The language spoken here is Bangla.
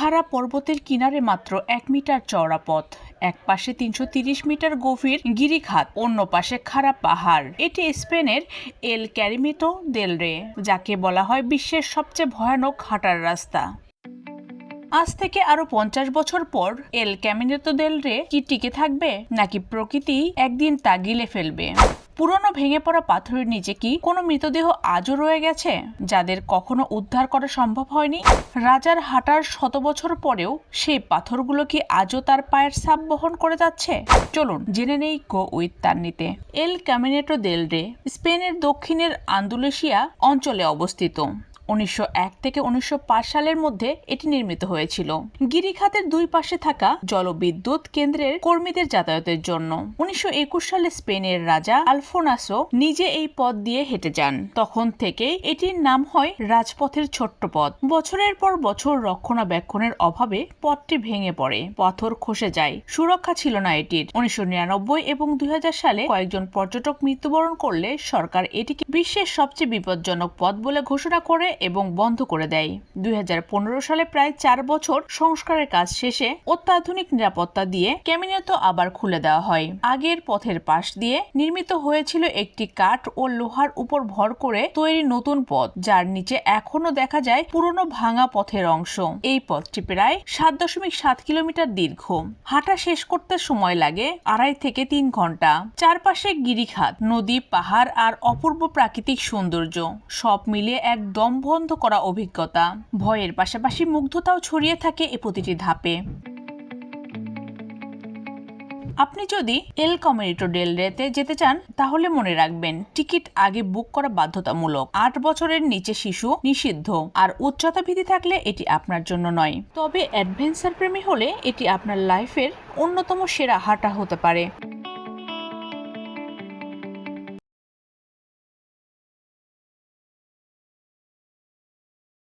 খাড়া পর্বতের কিনারে মাত্র এক মিটার চওড়া পথ। এক পাশে তিনশো তিরিশ মিটার গভীর গিরিখাত, অন্য পাশে খাড়া পাহাড়। এটি স্পেনের এল ক্যারিমিতো দেল রে, যাকে বলা হয় বিশ্বের সবচেয়ে ভয়ানক হাঁটার রাস্তা। আজ থেকে আরও পঞ্চাশ বছর পর এল ক্যামিনেতো দেল রে কি টিকে থাকবে, নাকি প্রকৃতি একদিন তা গিলে ফেলবে? পুরনো ভেঙে পড়া পাথরের নিচে কি কোনো মৃতদেহ আজও রয়ে গেছে, যাদের কখনো উদ্ধার করা সম্ভব হয়নি? রাজার হাঁটার শত বছর পরেও সেই পাথরগুলো কি আজও তার পায়ের ছাপ বহন করে যাচ্ছে? চলুন জেনে নেই গো উইথ তান্নিতে এল ক্যামিনেটো দেল রে, স্পেনের দক্ষিণের আন্দুলেশিয়া অঞ্চলে অবস্থিত। উনিশশো এক থেকে উনিশশো পাঁচ সালের মধ্যে এটি নির্মিত হয়েছিল। গিরিখাতের দুই পাশে থাকা জলবিদ্যুৎ কেন্দ্রের কর্মীদের যাতায়াতের জন্য। উনিশশো একুশ সালে স্পেনের রাজা আলফোনাসো নিজে এই পথ দিয়ে হেঁটে যান। তখন থেকে এটির নাম হয় রাজপথের ছোট্ট পথ। বছরের পর বছর রক্ষণাবেক্ষণের অভাবে পথটি ভেঙে পড়ে, পাথর খসে যায়, সুরক্ষা ছিল না এটির। উনিশশো নিরানব্বই এবং দুই হাজার সালে কয়েকজন পর্যটক মৃত্যুবরণ করলে সরকার এটিকে বিশ্বের সবচেয়ে বিপজ্জনক পথ বলে ঘোষণা করে এবং বন্ধ করে দেয়। দুই হাজার পনেরো সালে প্রায় চার বছর সংস্কারের কাজ শেষে অত্যাধুনিক নিরাপত্তা দিয়ে ক্যামিনেতো আবার খুলে দেওয়া হয়। আগের পথের পাশ দিয়ে নির্মিত হয়েছিল একটি কাঠ ও লোহার উপর ভর করে তৈরি নতুন পথ, যার নিচে এখনও দেখা যায় পুরনো ভাঙা পথের অংশ। এই পথটি প্রায় সাত দশমিক সাত কিলোমিটার দীর্ঘ। হাঁটা শেষ করতে সময় লাগে আড়াই থেকে তিন ঘণ্টা। চারপাশে গিরিখাত, নদী, পাহাড় আর অপূর্ব প্রাকৃতিক সৌন্দর্য। সব মিলিয়ে এক দম্ভন্ত করা অভিজ্ঞতা। ভয়ের পাশাপাশি মুগ্ধতাও ছড়িয়ে থাকে এ প্রতিটি ধাপে। আপনি যদি এল কমিউনিটো ডেল রেতে যেতে চান, তাহলে মনে রাখবেন, টিকিট আগে বুক করা বাধ্যতামূলক। আট বছরের নিচে শিশু নিষিদ্ধ, আর উচ্চতা ভীতি থাকলে এটি আপনার জন্য নয়। তবে অ্যাডভেঞ্চার প্রেমী হলে এটি আপনার লাইফের অন্যতম সেরা হাঁটা হতে পারে।